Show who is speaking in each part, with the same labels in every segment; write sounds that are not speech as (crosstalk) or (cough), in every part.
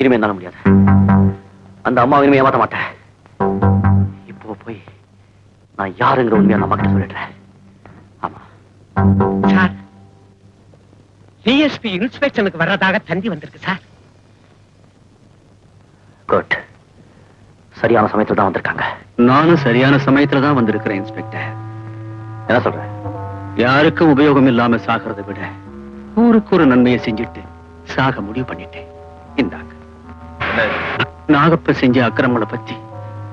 Speaker 1: இனிமே என்னால முடியாது. அந்த அம்மா இனிமே ஏமாத்த மாட்டேன். இப்போ போய் நான் யாருங்கிற உண்மையை அந்த அம்மா கிட்ட சொல்லிடுறேன். ஆமா.
Speaker 2: சார் டிஎஸ்பி இன்ஸ்பெக்ஷனுக்கு வர்றதாக தந்தி வந்திருக்கு சார்.
Speaker 1: குட் சரியான சமயத்துல தான் வந்திருக்காங்க.
Speaker 3: நானும் சரியான சமயத்துல தான் வந்திருக்கிறேன் இன்ஸ்பெக்டர்.
Speaker 1: என்ன சொல்றேன்
Speaker 3: யாருக்கும் உபயோகம் இல்லாம சாகிறதை விட ஊருக்கு ஒரு நன்மையை செஞ்சுட்டு சாக முடிவு பண்ணிட்டேன் இந்தாங்க நாகப்ப செஞ்ச அக்கிரமங்களை பத்தி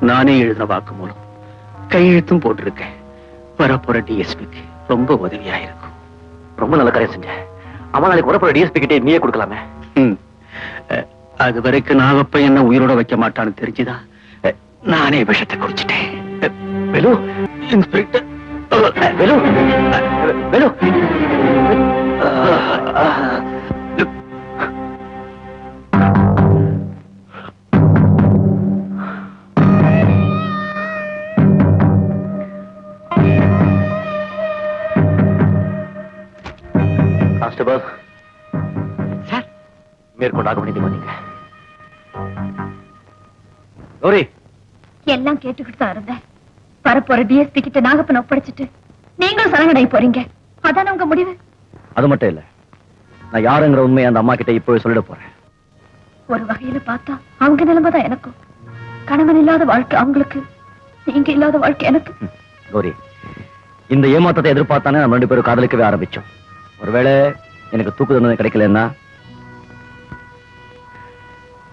Speaker 3: நானே எழுதின வாக்கு மூலம் கையெழுத்தும் போட்டிருக்கேன் வரப்போற டிஎஸ்பிக்கு ரொம்ப உதவியா இருக்கும்
Speaker 1: ரொம்ப நல்ல காரியம் செஞ்சேன் அம்மா நாளைக்கு வரப்போற டிஎஸ்பி கிட்டே நீயே கொடுக்கலாமே
Speaker 3: அது வரைக்கும் நாகப்ப என்ன உயிரோட வைக்க மாட்டான்னு தெரிஞ்சுதான் நானே விஷத்தை குடிச்சிட்டேன்
Speaker 1: Velu
Speaker 3: inspector
Speaker 1: Velu constable
Speaker 2: sir
Speaker 1: மேற்கொண்டாக வேண்டிய வந்தீங்க. கௌரி.
Speaker 4: எல்லாம் கேட்டுக்கிட்டு தான் இருந்தேன். வரப்போற டிஎஸ்பி கிட்ட நாகப்பன் ஒப்படைச்சிட்டு நீங்களும் சரணடை போறீங்க. அதான உங்க முடிவு?
Speaker 1: அது மட்டும் இல்ல. நான் யாருங்கிற உண்மையை அந்த அம்மா கிட்ட இப்பவே சொல்லிட போறேன்.
Speaker 4: ஒரு வகையில பார்த்தா அவங்க நிலைமை தான் எனக்கும். கணவன் இல்லாத வாழ்க்கை அவங்களுக்கு நீங்க இல்லாத வாழ்க்கை எனக்கு.
Speaker 1: கௌரி. இந்த ஏமாத்தத்தை எதிர்பார்த்தானே நம்ம ரெண்டு பேரும் காதலிக்கவே ஆரம்பிச்சோம். ஒருவேளை எனக்கு தூக்கு தண்டனை கிடைக்கலன்னா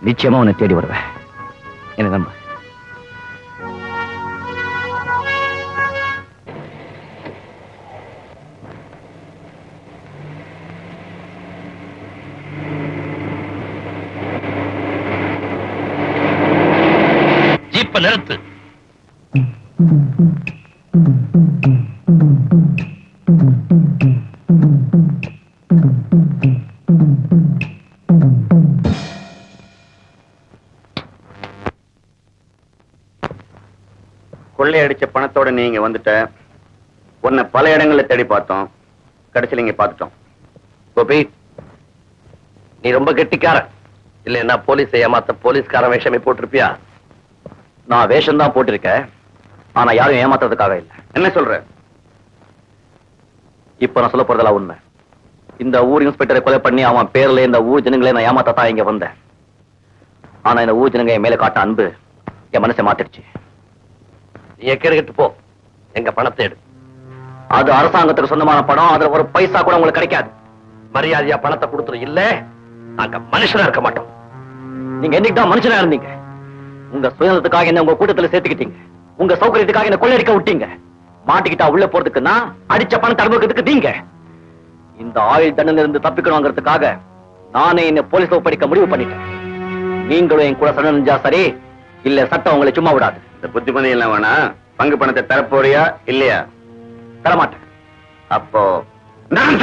Speaker 1: நிச்சயமா உன்னை தேடி வருவேன். எனக்கு நம்ப
Speaker 3: ஜீப்ப நிறுத்து. (laughs)
Speaker 5: கொள்ளையடிச்ச பணத்தோட நீங்க வந்துட்ட. உன்னை பல இடங்கள்ல தேடி பார்த்தோம். கடைசியில் இங்க பார்த்துட்டோம்.
Speaker 1: கோபி நீ ரொம்ப கெட்டிக்காரன். இல்லைன்னா போலீஸ் ஏமாத்த போலீஸ்காரன் வேஷமே போட்டிருப்பியா? நான் வேஷம் தான் போட்டிருக்கேன். ஆனா யாரும் ஏமாத்துறதுக்காக இல்ல.
Speaker 5: என்ன சொல்ற?
Speaker 1: இப்ப நான் சொல்ல போறதெல்லாம் உண்மை. இந்த ஊர் இன்ஸ்பெக்டரை கொலை பண்ணி அவன் பேர்ல இந்த ஊர் ஜனங்களை நான் ஏமாத்தத்தான் இங்க வந்தேன். ஆனா இந்த ஊர் ஜனங்க என் மேல காட்ட அன்பு என் மனசை மாத்திடுச்சு. நீ எக்கெடுக்கிட்டு போ. எங்க பணத்தை எடு. அது அரசாங்கத்துக்கு சொந்தமான பணம். அதுல ஒரு பைசா கூட உங்களுக்கு கிடைக்காது. மரியாதையா பணத்தை கொடுத்துரு. இல்ல நாங்க மனுஷனா இருக்க மாட்டோம். நீங்க என்னைக்கு தான் மனுஷனா இருந்தீங்க? உங்க சுயநலத்துக்காக என்ன உங்க கூட்டத்துல சேர்த்துக்கிட்டீங்க. உங்க சௌகரியத்துக்காக என்ன கொள்ளையடிக்க விட்டீங்க. மாட்டிக்கிட்டா உள்ள போறதுக்குன்னா அடிச்ச பணத்தை அனுபவிக்கிறதுக்கு நீங்க. இந்த ஆயுள் தண்டனை இருந்து தப்பிக்கணுங்கிறதுக்காக நானே என்ன போலீஸ்ல ஒப்படைக்க முடிவு பண்ணிட்டேன். நீங்களும் என் கூட சண்டை சரி இல்ல சட்டம் உங்களை சும்மா விடாது.
Speaker 5: இந்த புத்திமதி எல்லாம் வேணா பங்கு பணத்தை தரப்போறியா இல்லையா?
Speaker 1: தரமாட்டேன்.
Speaker 5: அப்போ!
Speaker 1: நான்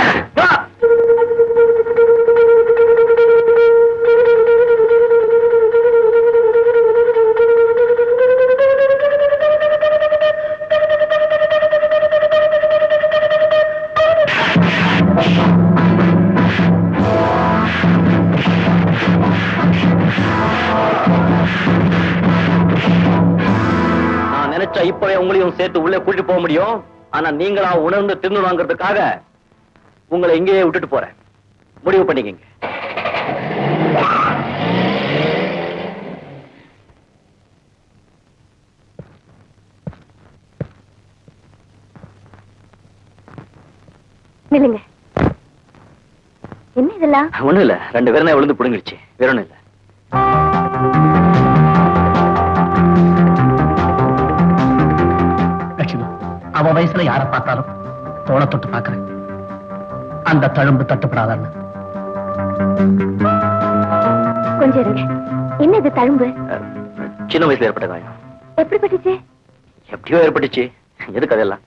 Speaker 1: போக முடியும். ஆனா நீங்களா உணர்ந்து திருந்தணுங்கிறதுக்காக உங்களை இங்கேயே விட்டுட்டு போறேன். முடிவு பண்ணிக்கங்க.
Speaker 4: என்ன இதெல்லாம்?
Speaker 1: ஒண்ணும் இல்ல ரெண்டு பேரும் விழுந்து புடுங்கிடுச்சு. வேற ஒண்ணும் இல்ல
Speaker 2: வயசுல யார பார்த்தாலும் தோள தொட்டு பாக்குறேன் அந்த தழும்பு தட்டுப்படாதான்னு.
Speaker 4: கொஞ்சம் இருங்க. என்ன இது தழும்பு?
Speaker 1: சின்ன வயசுல ஏற்பட்ட காயம்.
Speaker 4: எப்படி பட்டுச்சு
Speaker 1: எப்படியோ ஏற்பட்டுச்சு. எதுக்கு அதெல்லாம்?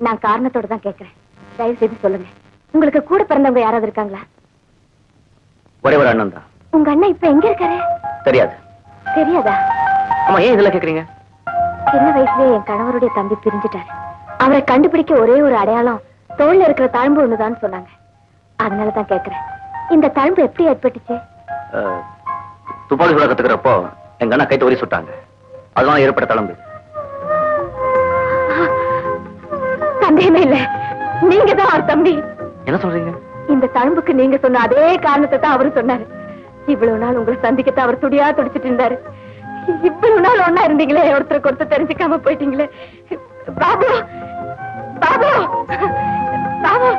Speaker 4: நான் காரணத்தோட தான் கேக்குறேன். தயவு செய்து சொல்லுங்க. உங்களுக்கு கூட பிறந்தவங்க யாராவது இருக்காங்களா?
Speaker 1: ஒரே ஒரு அண்ணன் தான்.
Speaker 4: உங்க அண்ணன் இப்ப எங்க இருக்காரு?
Speaker 1: தெரியாது.
Speaker 4: தெரியாதா?
Speaker 1: ஆமா ஏன் இதெல்லாம் கேக்குறீங்க?
Speaker 4: சின்ன வயசுலயே என் கணவருடைய தம்பி பிரிஞ்சுட்டாரு. அவரை கண்டுபிடிக்க ஒரே ஒரு அடையாளம் தோல்ல இருக்கிற தாழ்ம்பு ஒண்ணுதான் சொன்னாங்க. அதனால தான் கேக்குறேன். இந்த தழும்பு எப்படி ஏற்பட்டுச்சு?
Speaker 1: துப்பாக்கி சுட கத்துக்கிறப்போ எங்க அண்ணா கைத்து உரி சுட்டாங்க. அதனால ஏற்பட்ட தளம்பு
Speaker 4: சந்தேகமே இல்ல. நீங்க தான் அவர் தம்பி.
Speaker 1: என்ன சொல்றீங்க?
Speaker 4: இந்த தழும்புக்கு நீங்க சொன்ன அதே காரணத்தை தான் அவரும் சொன்னாரு. இவ்வளவு நாள் உங்களை சந்திக்கத்தான் அவர் துடியா துடிச்சிட்டு இருந்தாரு. இவ்வளவு நாள் ஒன்னா இருந்தீங்களே ஒருத்தருக்கு ஒருத்தர் தெரிஞ்சுக்காம போயிட்டீங்களே. பாபு பாபு.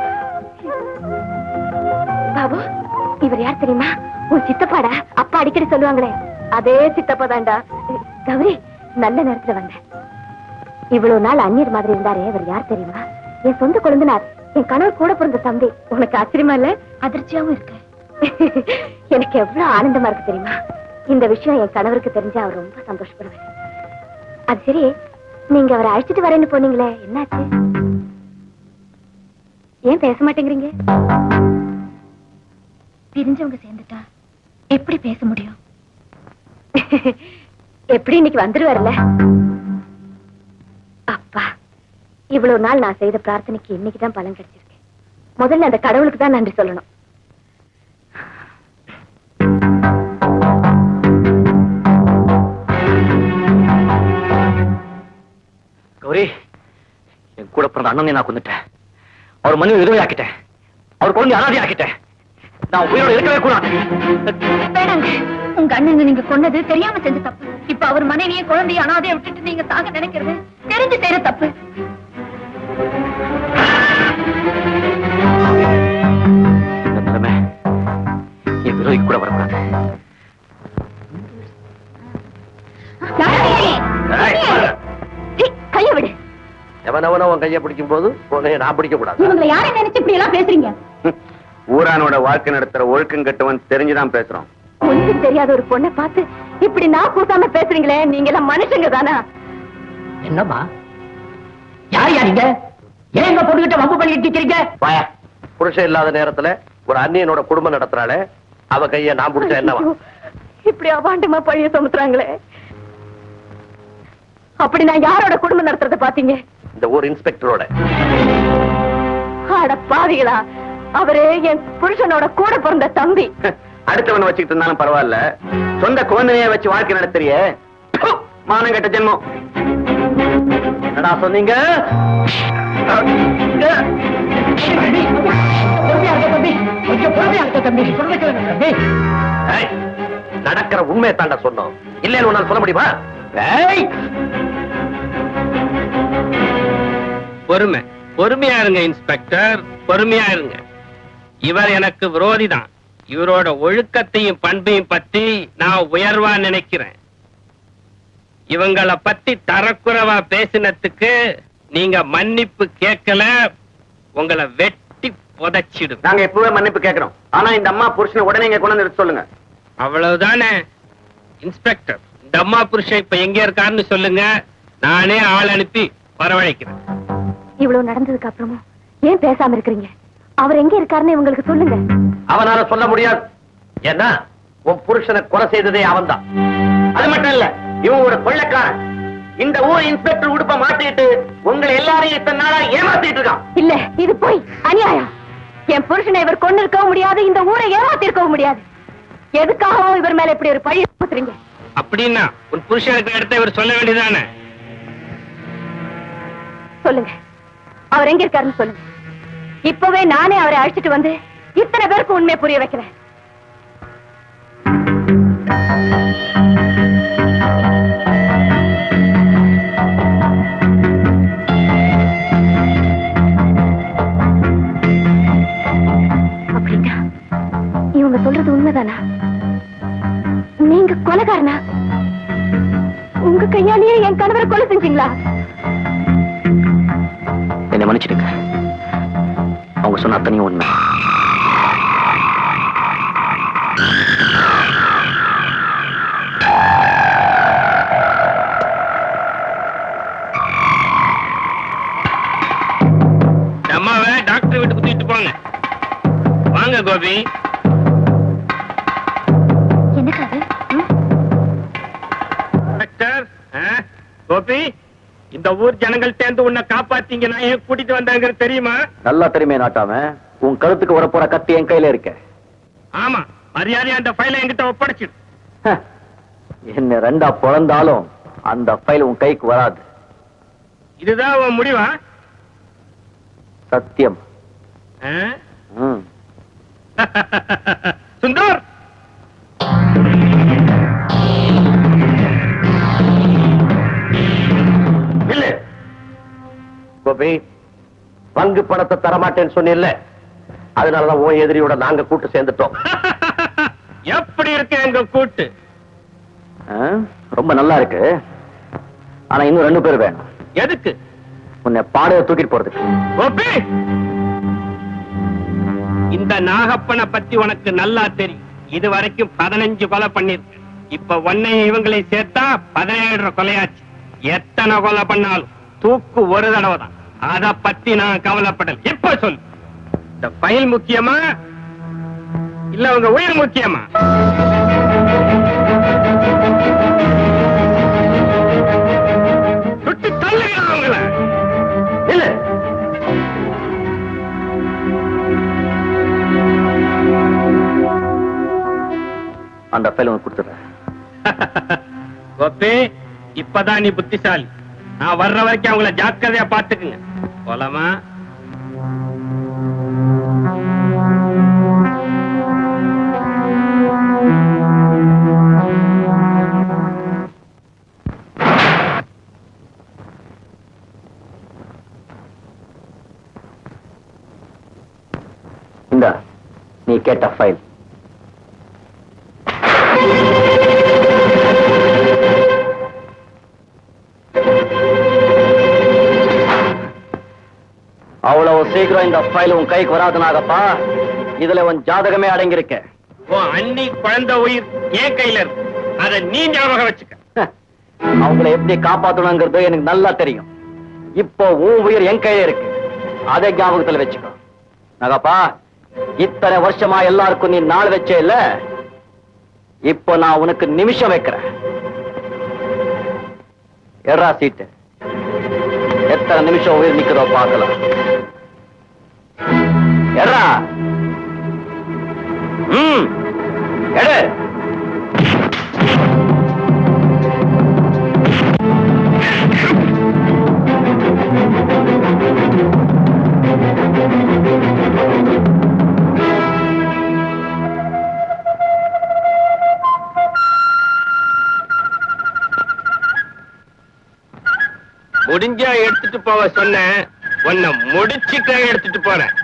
Speaker 4: பாபு இவர் யார் தெரியுமா? உன் சித்தப்பாடா? அப்பா அடிக்கடி சொல்லுவாங்களே. அதே சித்தப்பா தான்டா. கௌரி நல்ல நேரத்துல வந்த. இவ்வளவு நாள் அந்நியர் மாதிரி இருந்தாரே இவர் யார் தெரியுமா? என் சொந்த குழந்தைனார் என் கணவர் கூட பிறந்த தம்பி. உனக்கு ஆச்சரியமா இல்ல? அதிர்ச்சியாவும் இருக்கு. எனக்கு எவ்வளவு ஆனந்தமா இருக்கு தெரியுமா? இந்த விஷயம் என் கணவருக்கு தெரிஞ்சா அவர் ரொம்ப சந்தோஷப்படுவார். அது சரி நீங்க அவரை அழைச்சிட்டு வரேன்னு போனீங்களே என்னாச்சு? ஏன் பேச மாட்டேங்கிறீங்க? பிரிஞ்சவங்க சேர்ந்துட்டா எப்படி பேச முடியும்? எப்படி இன்னைக்கு வந்துருவார்ல அப்பா இவ்வளவு நாள் நான் செய்த பிரார்த்தனைக்கு இன்னைக்குதான் பலன் கிடைச்சிருக்கேன் முதல்ல அந்த கடவுளுக்கு தான் நன்றி சொல்லணும்.
Speaker 1: கௌரி என் கூட பிறந்த அண்ணனை நான் கொண்டுட்டேன் அவர் மனைவி விதவை ஆக்கிட்டேன் அவர் குழந்தை அனாதை ஆக்கிட்டேன் நான் உயிரோட இருக்கவே கூடாது.
Speaker 4: வேணாங்க. உங்க அண்ணன் நீங்க கொன்னது தெரியாம செஞ்ச தப்பு. இப்ப அவர் மனைவியை குழந்தைய அனாதைய விட்டுட்டு நீங்க சாக நினைக்கிறது தெரிஞ்சு செய்யற தப்பு.
Speaker 1: நிலைமை என் விரோதிக்கு கூட வரக்கூடாது.
Speaker 4: விடு
Speaker 5: எவனவன உன் கையை பிடிக்கும் போது உன்னைய நான் பிடிக்க கூடாது
Speaker 4: யாரை நினைச்சு இப்படி எல்லாம் பேசுறீங்க? (laughs)
Speaker 5: ஊரானோட வாழ்க்கை நடத்துற ஒழுக்கம் கட்டுவன் தெரிஞ்சுதான் பேசுறோம்
Speaker 4: ஒண்ணும் தெரியாத ஒரு பொண்ணை பார்த்து இப்படி நான் கூட்டாம பேசுறீங்களே நீங்க எல்லாம் மனுஷங்க தானா?
Speaker 2: என்னம்மா? யார் யார் நீங்க ஏன் எங்க பொண்ணுகிட்ட வம்பு பண்ணிட்டு நிக்கிறீங்க?
Speaker 5: வாயா. புருஷன் இல்லாத நேரத்துல ஒரு அந்நியனோட குடும்பம் நடத்துறாளே. அவ கைய நான் பிடிச்சா என்னவா
Speaker 4: இப்படி அபாண்டமா பழிய சுமத்துறாங்களே. அப்படி நான் யாரோட குடும்பம் நடத்துறத பாத்தீங்க
Speaker 5: இந்த ஊர் இன்ஸ்பெக்டரோட.
Speaker 4: அட பாவிகளா அவரு என் புருஷனோட கூட பிறந்த தம்பி.
Speaker 5: அடுத்தவனை வச்சுக்கிட்டு இருந்தாலும் பரவாயில்ல. சொந்த குழந்தைய வச்சு வாழ்க்கை நடத்துறிய. மானம் கெட்ட ஜென்மம். என்னடா சொன்னீங்க? நடக்கிற உண்மையை தாண்டா சொன்னோம். இல்லைன்னு உன்னால சொல்ல முடியுமா?
Speaker 3: பொறுமை. பொறுமையா இருங்க இன்ஸ்பெக்டர் பொறுமையா இருங்க. இவர் எனக்கு விரோதி தான் இவரோட ஒழுக்கத்தையும் பண்பையும் பத்தி நான் உயர்வா நினைக்கிறேன். இவங்கள பத்தி தரக்குறைவா பேசினதுக்கு நீங்க மன்னிப்பு கேட்கல உங்களை வெட்டி புதைச்சிடும்.
Speaker 5: நாங்க எப்பவே மன்னிப்பு கேட்கிறோம். ஆனா இந்த அம்மா புருஷனை உடனே இங்க கொண்டு வந்து சொல்லுங்க.
Speaker 3: அவ்வளவுதானே? இன்ஸ்பெக்டர் இந்த அம்மா புருஷன் இப்ப எங்க இருக்காருன்னு சொல்லுங்க. நானே ஆள் அனுப்பி வரவழைக்கிறேன்.
Speaker 4: இவ்வளவு நடந்ததுக்கு அப்புறமும் ஏன் பேசாம இருக்கிறீங்க? அவர் எங்க இருக்காருன்னு இவங்களுக்கு சொல்லுங்க.
Speaker 5: அவனால சொல்ல முடியாது. ஏன்னா உன் புருஷனை கொலை செய்ததே அவன்தான். அது மட்டும் இல்ல இவன் ஒரு கொள்ளைக்காரன். இந்த ஊர் இன்ஸ்பெக்டர் உடுப்ப மாட்டிட்டு உங்களை எல்லாரையும் இத்தனை நாளா ஏமாத்திட்டு இருக்கான்.
Speaker 4: இல்ல இது போய் அநியாயம். என் புருஷனை இவர் கொண்டு இருக்கவும் முடியாது இந்த ஊரை ஏமாத்திருக்கவும் முடியாது. எதுக்காகவும் இவர் மேல இப்படி ஒரு பழி சுமத்துறீங்க
Speaker 3: அப்படின்னா உன் புருஷனுக்கு இடத்த இவர் சொல்ல வேண்டியதானே
Speaker 4: சொல்லுங்க. அவர் எங்க இருக்காருன்னு சொல்லுங்க இப்பவே நானே அவரை அழைச்சிட்டு வந்து இத்தனை பேருக்கு உண்மையை புரிய வைக்கிறேன். அப்படின்னா இவங்க சொல்றது உண்மைதானா? நீங்க கொலைகாரனா? உங்க கையாலேயே என் கணவரை கொலை செஞ்சீங்களா?
Speaker 1: என்னை மன்னிச்சிடுங்க. அவங்க சொன்ன அத்தனையும் உண்மை.
Speaker 3: அம்மாவை டாக்டர் போங்க. வாங்க கோபி.
Speaker 4: என்ன கதை
Speaker 3: டாக்டர்? கோபி இந்த ஊர் ஜனங்கள் சேர்ந்து காப்பாத்தீங்க நான் ஏன் கூட்டிட்டு வந்தாங்க தெரியுமா?
Speaker 1: நல்லா தெரியுமே நாட்டாம. உன் கழுத்துக்கு வரப்போற கத்தி என் கையில இருக்க.
Speaker 3: ஆமா மரியாதை அந்த ஃபைலை என்கிட்ட ஒப்படைச்சிடு
Speaker 1: என்ன ரெண்டா பிறந்தாலும் அந்த ஃபைல் உன் கைக்கு வராது.
Speaker 3: இதுதான் உன் முடிவா?
Speaker 1: சத்தியம். (laughs)
Speaker 3: சுந்தர்!
Speaker 5: கோபி பங்கு பணத்தை தரமாட்டேன்னு சொன்னில்ல அதனாலதான் உன் எதிரியோட நாங்க கூட்டு சேர்ந்துட்டோம். (laughs)
Speaker 3: எப்படி இருக்கு எங்க கூட்டு?
Speaker 1: ரொம்ப நல்லா இருக்கு. ஆனா இன்னும் ரெண்டு பேர் வேணும்.
Speaker 3: எதுக்கு?
Speaker 1: உன்னை பாடைய தூக்கிட்டு போறதுக்கு.
Speaker 3: கோபி! இந்த நாகப்பனை பத்தி உனக்கு நல்லா தெரியும். இது வரைக்கும் பதினஞ்சு கொலை பண்ணிருக்க. இப்ப ஒன்னையும் இவங்களை சேர்த்தா பதினேழு கொலையாச்சு. எத்தனை கொலை பண்ணாலும் தூக்கு ஒரு தடவை தான் அத பத்தி நான் கவலைப்படல. இப்ப சொல்லு இந்த ஃபைல் முக்கியமா? இல்ல உங்க உயிர் முக்கியமா? சுட்டு தள்ளுங்க அவங்களை.
Speaker 5: இல்ல.
Speaker 1: அந்த ஃபைல் உனக்கு கொடுத்துறேன் (laughs)
Speaker 3: இப்பதான் நீ புத்திசாலி. நான் வர்ற வரைக்கும் அவங்கள ஜாக்கிரதையா பாத்துக்குங்க போலாமா?
Speaker 1: இந்த நீ கேட்ட ஃபைல் அவ்வளவு சீக்கிரம் இந்த ஃபைல் உன் கைக்கு வராதுனாகப்பா இதுல உன் ஜாதகமே அடங்கியிருக்க.
Speaker 3: உன் அண்ணி குழந்தை உயிர் என் கையில இருக்கு. அத நீ ஞாபகம் வச்சுக்க.
Speaker 1: அவங்கள எப்படி காப்பாத்தணுங்கிறது எனக்கு நல்லா தெரியும். இப்போ உன் உயிர் என் கையில இருக்கு. அதை ஞாபகத்துல வச்சுக்கோ. நகப்பா இத்தனை வருஷமா எல்லாருக்கும் நீ நாள் வச்சே இல்ல? இப்போ நான் உனக்கு நிமிஷம் வைக்கிறேன். எட்ரா சீட்டு. எத்தனை நிமிஷம் உயிர் நிக்கிறதோ பார்க்கலாம். எட்ரா ம். எடு.
Speaker 3: முடிஞ்சா எடுத்துட்டு போக சொன்னேன். உன்னை முடிச்சிட்டே எடுத்துட்டு போறேன்.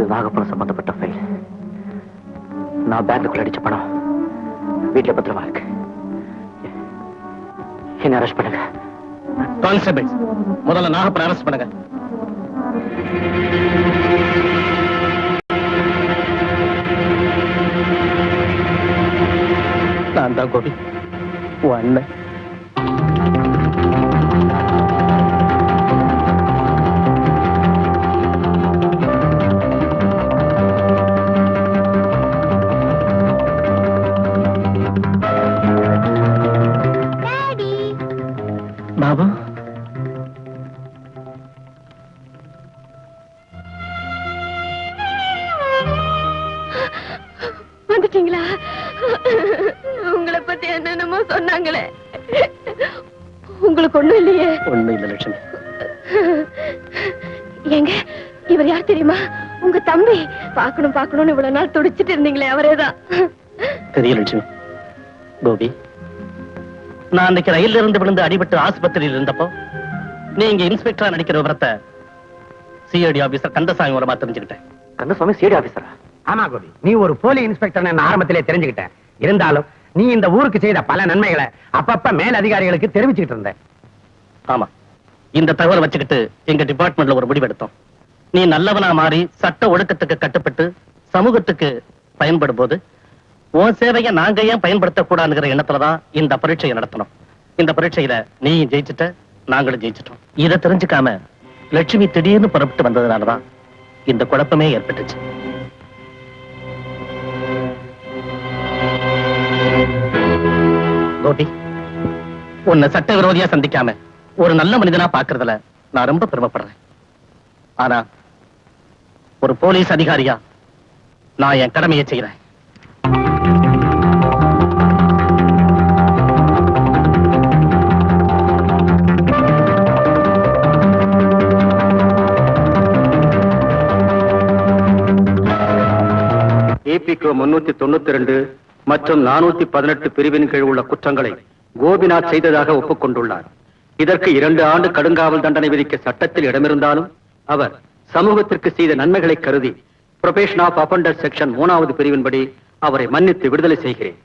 Speaker 1: இது நாகப்பணம் சம்பந்தப்பட்ட ஃபைல் நான் பேங்க்குள்ள அடிச்ச பணம் வீட்டில் பத்திரமா இருக்கு. என்ன அரெஸ்ட் பண்ணுங்க.
Speaker 2: கான்ஸ்டபிள் முதல்ல நாகப்பன் அரெஸ்ட் பண்ணுங்க. நான் தான் கோபி. உன் அண்ணன்.
Speaker 4: பார்க்கணும்னு இவ்வளவு நாள் துடிச்சிட்டு இருந்தீங்களே அவரேதான்
Speaker 2: தெரிய லட்சுமி. கோபி நான் அன்னைக்கு ரயில்ல இருந்து விழுந்து அடிபட்டு ஆஸ்பத்திரியில் இருந்தப்போ நீங்க இன்ஸ்பெக்டரா நடிக்கிற விவரத்தை சிஐடி ஆபீசர் கந்தசாமி மூலமா தெரிஞ்சுக்கிட்டேன்.
Speaker 1: கந்தசுவாமி சிஐடி ஆபீசரா
Speaker 6: ஆமா கோபி. நீ ஒரு போலி இன்ஸ்பெக்டர் நான் ஆரம்பத்திலே தெரிஞ்சுக்கிட்டேன். இருந்தாலும் நீ இந்த ஊருக்கு செய்த பல நன்மைகளை அப்பப்ப மேல் அதிகாரிகளுக்கு தெரிவிச்சுக்கிட்டு இருந்த
Speaker 2: ஆமா. இந்த தகவலை வச்சுக்கிட்டு எங்க டிபார்ட்மெண்ட்ல ஒரு முடிவெடுத்தோம். நீ நல்லவனா மாறி சட்ட ஒழுக்கத்துக்கு கட்டுப்பட்டு சமூகத்துக்கு பயன்படும் போது உன் சேவையை நாங்க ஏன் பயன்படுத்தக்கூடாதுங்கிற எண்ணத்துலதான் இந்த பரீட்சையை நடத்தணும். இந்த பரீட்சையில நீயும் ஜெயிச்சுட்ட நாங்களும் ஜெயிச்சிட்டோம். இதை தெரிஞ்சுக்காம லட்சுமி திடீர்னு புறப்பட்டு வந்ததுனாலதான் இந்த குழப்பமே ஏற்பட்டுச்சு. கோபி உன்னை சட்ட விரோதியா சந்திக்காம ஒரு நல்ல மனிதனா பாக்குறதுல நான் ரொம்ப பெருமைப்படுறேன். ஆனா ஒரு போலீஸ் அதிகாரியா? நான் என் கடமையை
Speaker 7: செய்கிறேன் முன்னூத்தி தொண்ணூத்தி ரெண்டு மற்றும் நானூத்தி பதினெட்டு பிரிவின் கீழ் உள்ள குற்றங்களை கோபிநாத் செய்ததாக ஒப்புக்கொண்டுள்ளார். இதற்கு இரண்டு ஆண்டு கடுங்காவல் தண்டனை விதிக்க சட்டத்தில் இடமிருந்தாலும் அவர் சமூகத்திற்கு செய்த நன்மைகளை கருதி புரொபேஷன் ஆஃப் அபண்டர் செக்ஷன் மூணாவது பிரிவின்படி அவரை மன்னித்து விடுதலை செய்கிறேன்.